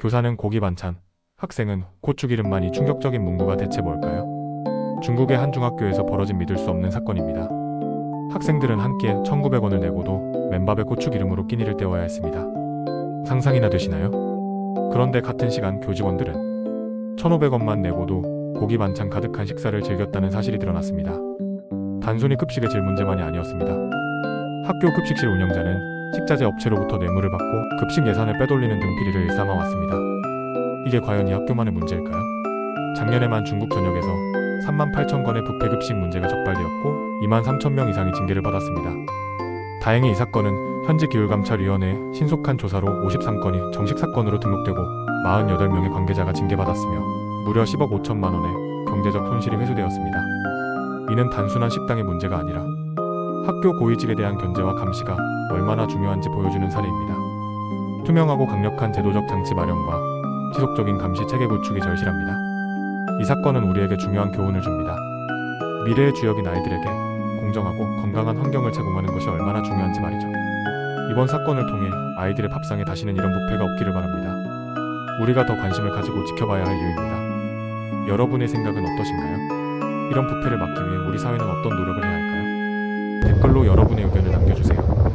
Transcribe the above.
교사는 고기 반찬, 학생은 고추기름만이 충격적인 문구가 대체 뭘까요? 중국의 한 중학교에서 벌어진 믿을 수 없는 사건입니다. 학생들은 한 끼에 1,900원을 내고도 맨밥에 고추기름으로 끼니를 때워야 했습니다. 상상이나 되시나요? 그런데 같은 시간 교직원들은 1,500원만 내고도 고기 반찬 가득한 식사를 즐겼다는 사실이 드러났습니다. 단순히 급식의 질 문제만이 아니었습니다. 학교 급식실 운영자는 식자재 업체로부터 뇌물을 받고 급식 예산을 빼돌리는 등 비리를 일삼아 왔습니다. 이게 과연 이 학교만의 문제일까요? 작년에만 중국 전역에서 3만 8천 건의 부패 급식 문제가 적발되었고 2만 3천 명 이상이 징계를 받았습니다. 다행히 이 사건은 현지 기율감찰위원회 신속한 조사로 53건이 정식 사건으로 등록되고 48명의 관계자가 징계받았으며 무려 10억 5천만 원의 경제적 손실이 회수되었습니다. 이는 단순한 식당의 문제가 아니라 학교 고위직에 대한 견제와 감시가 얼마나 중요한지 보여주는 사례입니다. 투명하고 강력한 제도적 장치 마련과 지속적인 감시 체계 구축이 절실합니다. 이 사건은 우리에게 중요한 교훈을 줍니다. 미래의 주역인 아이들에게 공정하고 건강한 환경을 제공하는 것이 얼마나 중요한지 말이죠. 이번 사건을 통해 아이들의 밥상에 다시는 이런 부패가 없기를 바랍니다. 우리가 더 관심을 가지고 지켜봐야 할 이유입니다. 여러분의 생각은 어떠신가요? 이런 부패를 막기 위해 우리 사회는 어떤 노력을 해야 할까요? 댓글로 여러분의 의견을 남겨주세요.